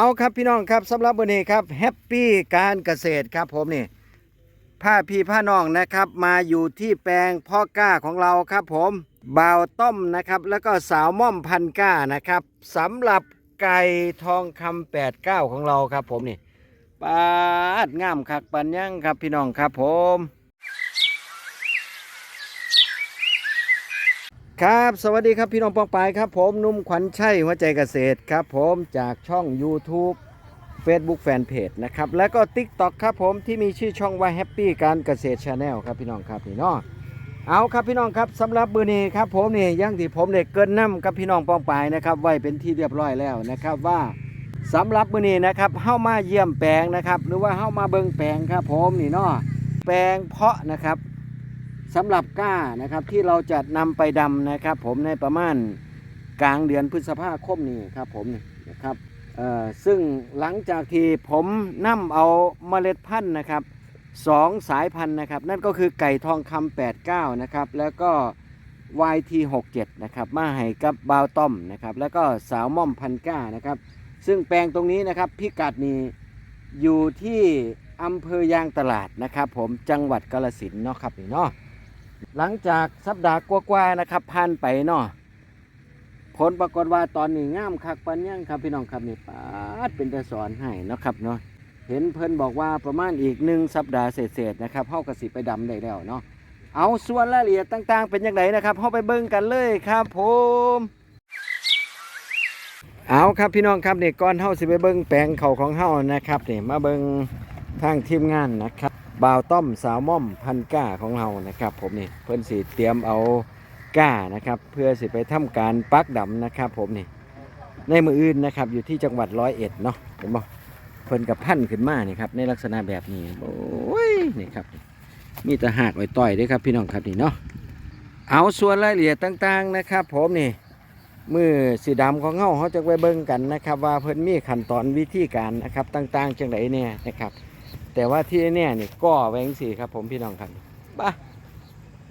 เอาครับพี่น้องครับสำหรับวันนี้ครับแฮปปี้การเกษตรครับผมนี่ผ้าพี่ผ้าน้องนะครับ มาอยู่ที่แปลงพ่อก้าของเราครับผมบ่าวต้มนะครับ แล้วก็สาวม่อมพันก้านะครับสำหรับไก่ทองคำแปดเก้าของเราครับผมนี่ปาดงามคักปันยังครับพี่น้องครับผม ครับ สวัสดีครับพี่น้องปองปายครับ ผมนุ่มขวัญชัยหัวใจเกษตรครับ ผมจากช่อง YouTube Facebook Fanpage นะครับ แล้วก็ TikTok ครับผมที่มีชื่อช่องว่า Happy การเกษตร Channel ครับพี่น้องครับพี่น้องเอาครับพี่น้องครับสำหรับมือร์นี้ครับผมนี่อยังที่ผมเด็กเกินน้ำกับพี่น้องปองปายนะครับไว้เป็นที่เรียบร้อยแล้วนะครับว่าสำหรับมือนี้นะครับเข้ามาเยี่ยมแปลงนะครับ หรือว่าเข้ามาเบิ่งแปลงครับ ผมนี่เนาะแปลงเพาะนะครับ สำหรับก้านะครับที่เราจะนำไปดำนะครับ ผมในประมาณกลางเดือนพฤษภาคมนี้ครับผมนะครับซึ่งหลังจากที่ผมนำเอาเมล็ดพันธุ์นะครับสองสายพันธุ์นะครับ นั่นก็คือไก่ทองคำ89 นะครับ แล้วก็ YT67 นะครับ มาให้กับบาวต้อมนะครับ แล้วก็สาวม่อมพันก้านะครับ ซึ่งแปลงตรงนี้นะครับพิกัดนี้อยู่ที่อำเภอยางตลาดนะครับ ผมจังหวัดกาฬสินเนาะครับนี่เนาะ หลังจากสัปดาห์กว่าๆนะครับผ่านไปเนาะผลปรากฏว่าตอนนี้งามคักปันยังครับพี่น้องครับนี่ปาดเป็นแต่สอนให้นะครับเนาะเห็นเพิ่นบอกว่าประมาณอีกหนึ่งสัปดาห์เศษๆนะครับเฮากระสิไปดำได้แล้วเนาะเอาส่วนรายละเอียดต่าง ๆ เป็นยังไงนะครับเฮาไปเบิ่งกันเลยครับผมเอาครับพี่น้องครับนี่ก่อนเฮาสิไปเบิ่งแปลงเขาของเฮานะครับนี่มาเบิ่งทางทีมงานนะครับ บ่าวต้อมสาวม่อมพันก้าของเรานะครับผมนี่เพิ่นสิเตรียมเอาก้านะครับเพื่อสิไปทำการปักดำนะครับผมนี่ในมืออื่นนะครับอยู่ที่จังหวัดร้อยเอ็ดเนาะเห็นบ่เพิ่นกับพันขึ้นมานี่ครับในลักษณะแบบนี้โอ้ยนี่ครับมีแต่หากไว้ต่อยด้วยครับพี่น้องครับนี่เนาะเอาส่วนรายละเอียดต่างๆนะครับ ผมนี่มือสีดำของเฮาเขาจะไปเบิ่งกันนะครับ ว่าเพิ่นมีขั้นตอนวิธีการนะครับต่างๆจังไดเนี่ยนะครับ แต่ว่าที่เนี่ยนี่ก่อแวจั่งสีครับ ผมพี่น้องครับบ้า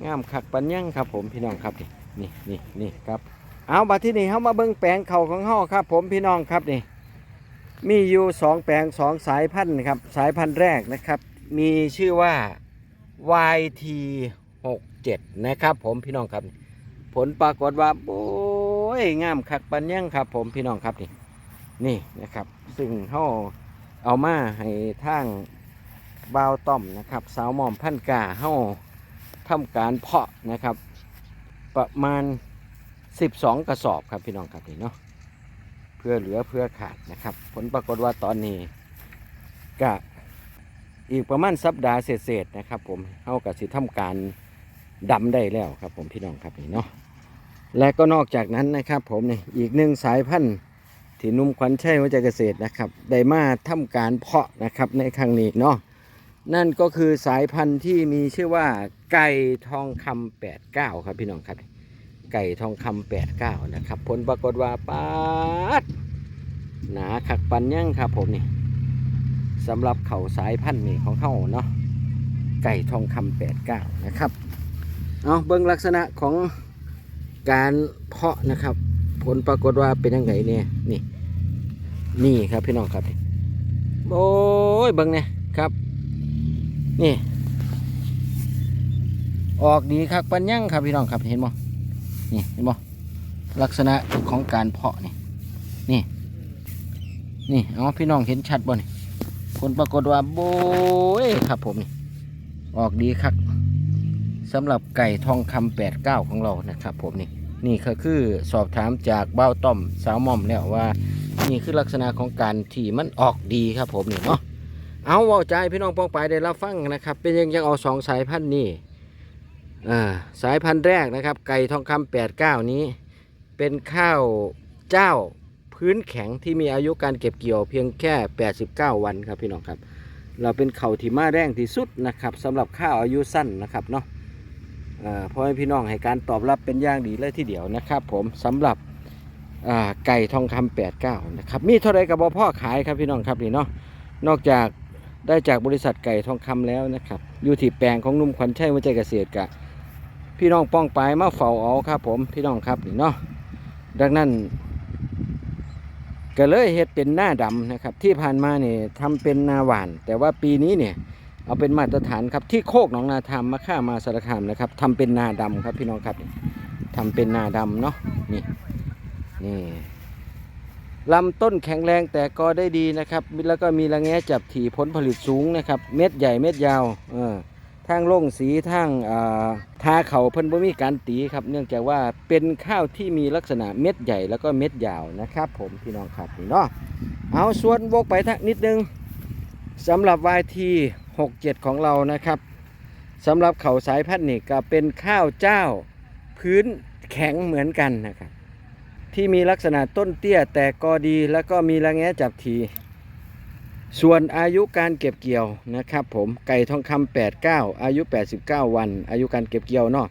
งามคักปัญญังครับ ผมพี่น้องครับนี่นี่นี่นี่ครับเอาบัดที่นี่เขามาเบิ้งแปลงเข่าของเฮาครับ ผมพี่น้องครับนี่มีอยู่สองแปลงสองสายพันธุ์ครับสายพันธุ์แรกนะครับ มีชื่อว่า YT 67นะครับ ผมพี่น้องครับ ผลปรากฏว่าโอ้ยงามคักปัญญังครับ ผมพี่น้องครับนี่นี่นะครับ ซึ่งเฮาเอามาให้ทาง บาวต้อมนะครับ สาวหม่อมพันกาเฮาทำการเพาะนะครับ ประมาณ 12 กระสอบครับพี่น้องครับนี่เนาะเพื่อเหลือเพื่อขาดนะครับ ผลปรากฏว่าตอนนี้ก็อีกประมาณสัปดาห์เศษๆนะครับ ผมเฮากับสิทำการดำได้แล้วครับ ผมพี่น้องครับนี่เนาะและก็นอกจากนั้นนะครับ ผมนี่อีกหนึ่งสายพันธุ์ที่นุ่มขวัญชัยวัจเกษตรนะครับ ได้มาทำการเพาะนะครับในครั้งนี้เนาะ นั่นก็คือสายพันธุ์ที่มีชื่อว่าไก่ทองคำ89ครับพี่น้องครับ ไก่ทองคำ89นะครับ ผลปรากฏว่าปาดหนาขักปันยั่งครับผมนี่สำหรับเขาสายพันธุ์นี่ของเขาเนาะไก่ทองคำ89นะครับเอาเบิ้องลักษณะของการเพาะนะครับ ผลปรากฏว่าเป็นยังไงเนี่ยนี่นี่ครับพี่น้องครับ โอ้ยเบิ่งเนี่ยครับ นี่ ออกดีครับปัญญังครับพี่น้องครับเห็นบ่นี่เห็นบ่ลักษณะของการเพาะนี่นี่นี่เอาพี่น้องเห็นชัดบ่นี่ผลปรากฏว่าโบยครับผมนี่ออกดีครับสำหรับไก่ทองคำแปดเก้าของเรานะครับ ผมนี่นี่ก็คือสอบถามจากเบ้าต้อมสาวม่อมแล้วว่า นี่คือลักษณะของการที่มันออกดีครับผมนี่เนาะ เอาเว่าใจพี่น้องปองไปได้รับฟังนะครับ เป็นยังยังเอาสองสายพันธุ์นี่สายพันธุ์แรกนะครับ ไก่ทองคำแปดเก้านี้ เป็นข้าวเจ้าพื้นแข็งที่มีอายุการเก็บเกี่ยวเพียงแค่ 89 วันครับพี่น้องครับ เราเป็นเขาวที่มาแรงที่สุดนะครับสำหรับข้าวอายุสั้นนะครับเนาะอ่าพ่อให้พี่น้องให้การตอบรับเป็นอย่างดีเลยทีเดียวนะครับผมสำหรับไก่ทองคำแปดเก้านะครับ มีเท่าไรกับบพ่อขายครับพี่น้องครับนี่เนาะนอกจาก ได้จากบริษัทไก่ทองคำแล้วนะครับอยู่ที่แปลงของนุ่มขวัญชัยวิจัยเกษตรกะพี่น้องป้องปลายมาเฝ้าเอาครับ ผมพี่น้องครับนี่เนาะดังนั้นก็เลยเฮ็ดเป็นหน้าดำนะครับ ที่ผ่านมาเนี่ยทำเป็นนาหวาน แต่ว่าปีนี้เนี่ยเอาเป็นมาตรฐานครับที่โคกหนองนาธรรมมาค่ามาสารคามนะครับทำเป็นนาดำครับพี่น้องครับทำเป็นนาดำเนาะนี่นี่ ลำต้นแข็งแรงแต่ก็ได้ดีนะครับ แล้วก็มีระแงะจับถี่ผลผลิตสูงนะครับ เม็ดใหญ่เม็ดยาวเออทางโล่งสีทางทาเขาเพิ่นบ่มีการตีครับ เนื่องจากว่าเป็นข้าวที่มีลักษณะเม็ดใหญ่แล้วก็เม็ดยาวนะครับ ผมพี่น้องครับนี่เนาะเอาส่วนวกไปทักนิดนึงสำหรับ YT 67 ของเรานะครับสำหรับเขาสายพันธุ์นี่ก็เป็นข้าวเจ้าพื้นแข็งเหมือนกันนะครับ ที่มีลักษณะต้นเตี้ยแต่กอดีแล้วก็มีระแงะจับทีส่วนอายุการเก็บเกี่ยวนะครับผมไก่ทองคำ89 อายุ 89 วัน อายุการเก็บเกี่ยวเนาะ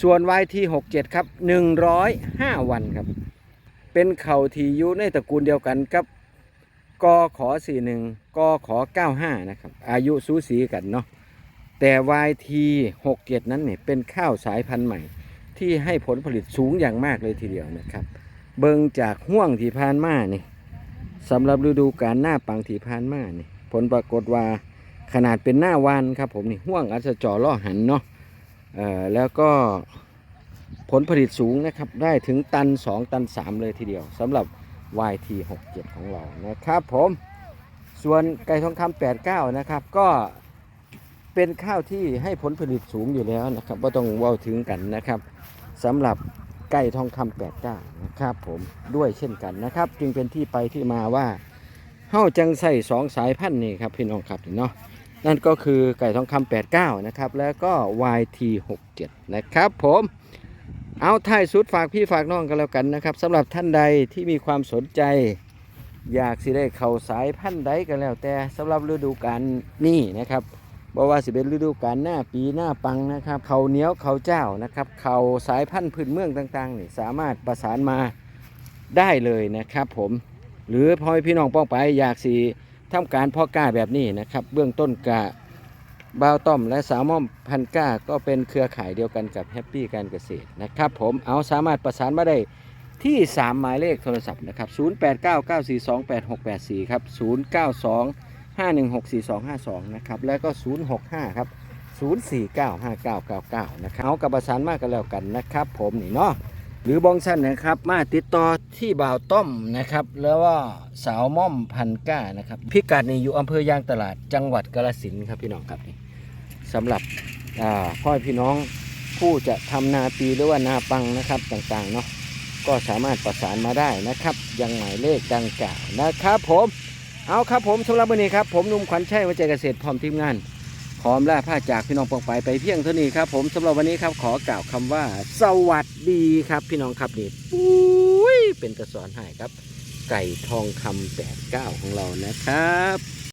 ส่วน YT 67 ครับ 105 วันครับ เป็นเข่าที่อยู่ในตระกูลเดียวกันกับกขอ 41กขอ 95 นะครับ อายุสูสีกันเนาะแต่ YT 67 นั้นเนี่ยเป็นข้าวสายพันธุ์ใหม่ ที่ให้ผลผลิตสูงอย่างมากเลยทีเดียวนะครับ เบิงจากห่วงที่ผ่านมานี่สำหรับฤดูกาลหน้าปังที่ผ่านมานี่ผลปรากฏว่าขนาดเป็นหน้าวานครับผมนี่ห่วงอัศจรล่อหันเนาะแล้วก็ผลผลิตสูงนะครับ ได้ถึงตัน 2 ตัน 3 เลยทีเดียวสำหรับ YT 67 ของเรานะครับผมส่วนไก่ทองคำ89 นะครับ ก็เป็นข้าวที่ให้ผลผลิตสูงอยู่แล้วนะครับว่าต้องเว่าถึงกันนะครับสำหรับ ไก่ทองคำ89นะครับผมด้วยเช่นกันนะครับ จึงเป็นที่ไปที่มาว่าเฮ้าจังใส่สองสายพันธุ์นี่ครับพี่น้องครับเนาะนั่นก็คือไก่ทองคำ89นะครับ แล้วก็ YT 67 นะครับผมเอาท้ายสุดฝากพี่ฝากน้องกันแล้วกันนะครับสำหรับท่านใดที่มีความสนใจ อยากสิได้เข้าสายพันธุ์ใดกันแล้วแต่สำหรับฤดูกาลนี้นะครับ บอกว่าสิเป็นฤดูกาลหน้าปีหน้าปังนะครับเขาเนี้ยวเขาเจ้านะครับเขาสายพันธุ์พื้นเมืองต่างๆนี่สามารถประสานมาได้เลยนะครับผมหรือพ่อพี่น้องป้องไปอยากสิทำการพาะกล้าแบบนี้นะครับ เบื้องต้นกะบาวต้อมและสาวม่อมพันก้าก็เป็นเครือข่ายเดียวกันกับแฮปปี้การเกษตรนะครับผมเอาสามารถประสานมาได้ที่ 3 หมายเลขโทรศัพท์นะครับ 0899428684 ครับ 092 5164252 นะครับ แล้วก็ 065 ครับ 0495999 นะครับเอากับประสานมากกันแล้วกันนะครับ ผมนี่เนาะหรือบองสั้นนะครับ มาติดต่อที่บ่าวต้อมนะครับ แล้วว่าสาวม่อมพันก้านะครับ พิกัดนี่อยู่อำเภอยางตลาดจังหวัดกาฬสินธุ์ครับพี่น้องครับนี่สำหรับอ่าพ่อพี่น้องผู้จะทำนาปีหรือว่านาปังนะครับต่างๆเนาะก็สามารถประสานมาได้นะครับ ยังหมายเลขดังกล่าวนะครับผม เอาครับผมสำหรับวันนี้ครับผมนุ่มขวัญชัยวัจเกษตรพร้อมทีมงานพร้อมลาผ้าจากพี่น้องปองไปไปเพียงเท่านี้ครับ ผมสำหรับวันนี้ครับขอกล่าวคำว่า สวัสดีครับ พี่น้องครับนี่ปุ้ยเป็นกระสอนให้ครับ ไก่ทองคำแปดเก้าของเรานะครับ